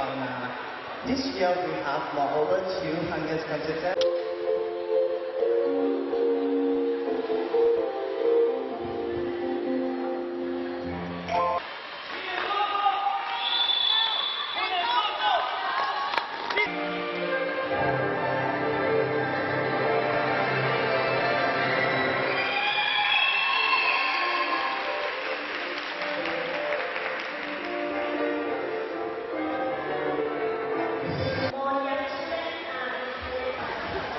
on. Uh, this year we have moreover 200 contestants.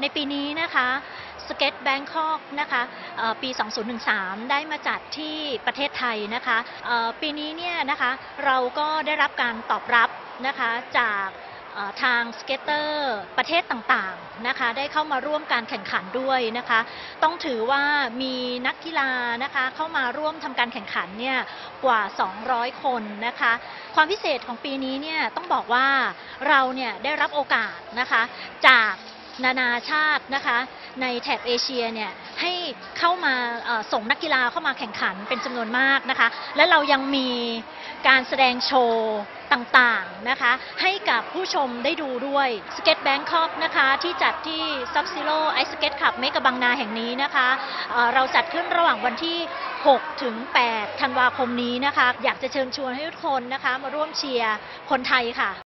ในปีนี้นะคะสเก็ตแบงคอกนะคะเอ่อปี 2013 ได้มาจัดที่ประเทศไทยนะคะปีนี้เนี่ยนะคะเราก็ได้รับการตอบรับนะคะจากทางสเก็ตเตอร์ประเทศต่างๆนะคะได้เข้ามาร่วมการแข่งขันด้วยนะคะ ต้องถือว่ามีนักกีฬานะคะเข้ามาร่วมทำการแข่งขันเนี่ยกว่า 200 คนนะคะ ความพิเศษของปีนี้เนี่ยต้องบอกว่าเราเนี่ยได้รับโอกาสนะคะจาก นานาชาตินะคะ ในแถบเอเชียเนี่ยให้เข้ามาส่งนักกีฬาเข้ามาแข่งขันเป็นจำนวนมากนะคะ และเรายังมีการแสดงโชว์ต่างๆนะคะ ให้กับผู้ชมได้ดูด้วยสเก็ตแบงคอกนะคะที่จัดที่ซับซิโลไอสเก็ตขับเมกะบางนาแห่งนี้นะคะเเราจัดขึ้นระหว่างวันที่ 6 ถึง 8 ธันวาคมนี้นะคะ อยากจะเชิญชวนให้ทุกคนนะคะ มาร่วมเชียร์คนไทยค่ะ